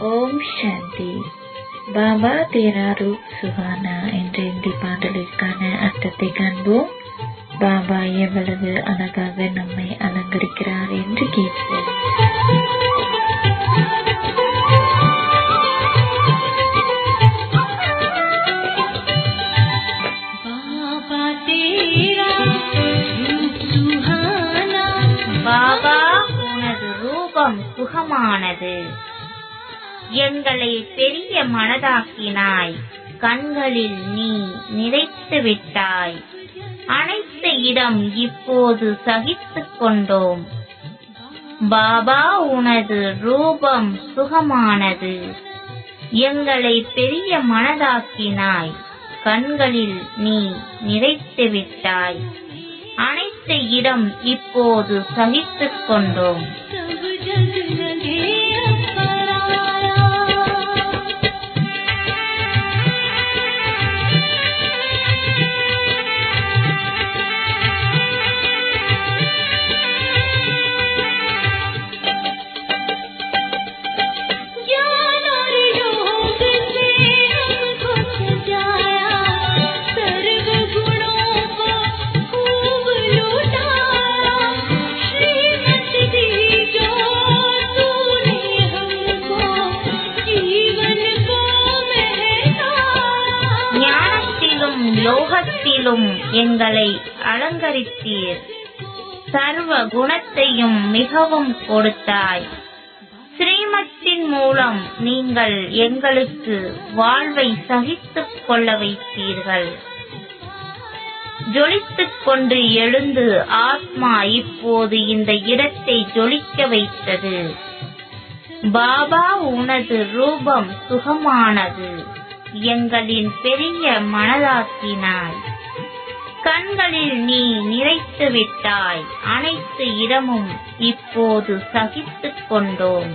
ஓம் சாந்தி. பாபா தேரா சுகானா என்ற இந்த பாடலிற்கான அர்த்தத்தை காண்போம். பாபா எவ்வளவு அழகாக நம்மை அலங்கரிக்கிறார் என்று கேட்போம். உனது ரூபம் சுகமானது. எங்களை பெரிய மனதாக்கினாய். கண்களில் நீ நிறைத்து விட்டாய். அனைத்து இடம் இப்போது சகித்துக் கொண்டோம். பாபா உனது ரூபம் சுகமானது. எங்களை பெரிய மனதாக்கினாய். கண்களில் நீ நிறைத்து விட்டாய். அனைத்து இடம் இப்போது சகித்துக் கொண்டோம். எங்களை அலங்கரித்தீர். சர்வ குணத்தையும் மிகவும் கொடுத்தாய். ஸ்ரீமத்தின் மூலம் நீங்கள் எங்களுக்கு வாழ்வை சகித்துக் கொள்ள வைத்தீர்கள். ஜொலித்துக் கொண்டு எழுந்து ஆத்மா இப்போது இந்த இடத்தை ஜொலிக்க வைத்தது. பாபா உனது ரூபம் சுகமானது. எங்களின் பெரிய மனதாக்கினாய். கண்களில் நீ நிறைத்து விட்டாய். அனைத்து இடமும் இப்போது சகித்துக் கொண்டோம்.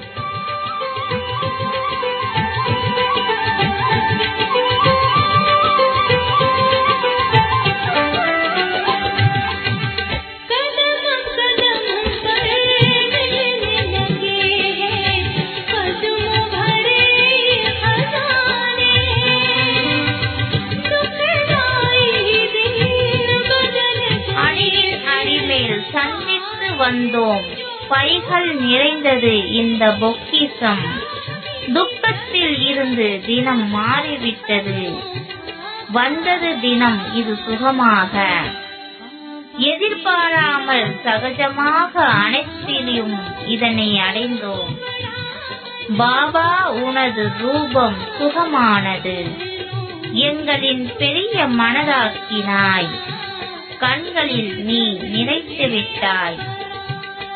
வந்தோம் பைகள் நிறைந்தது இந்த பொக்கிசம் துக்கத்தில் இருந்து தினம் மாறிவிட்டது. வந்தது தினம் இது சுகமாக. எதிர்பாராமல் சகஜமாக அனைத்திலும் இதனை அடைந்தோம். பாபா உனது ரூபம் சுகமானது. எங்களின் பெரிய மனதாக்கினாய். கண்களில் நீ நிறைத்து விட்டாய்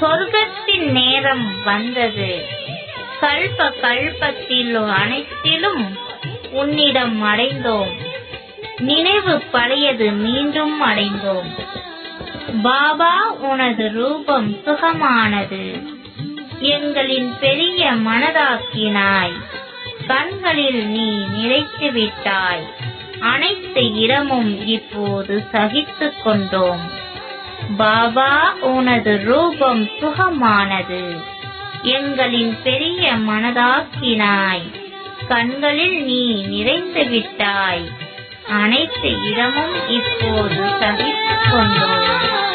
சொர்க்கத்தின் நேரம் வந்தது. கல்ப கல்பத்தில் அனைத்திலும் உன்னிடம் அடைந்தோம். நினைவு பழையது மீண்டும் அடைந்தோம். பாபா உனது ரூபம் சுகமானது. எங்களின் பெரிய மனதாக்கினாய். கண்களில் நீ நிறைத்து விட்டாய். அனைத்து இடமும் இப்போது சகித்துக் கொண்டோம். பாபா உனது ரூபம் சுகமானது. எங்களின் பெரிய மனதாக்கினாய். கண்களில் நீ நிறைந்து விட்டாய். அனைத்து இடமும் இப்போது சகித்துக் கொண்டோம்.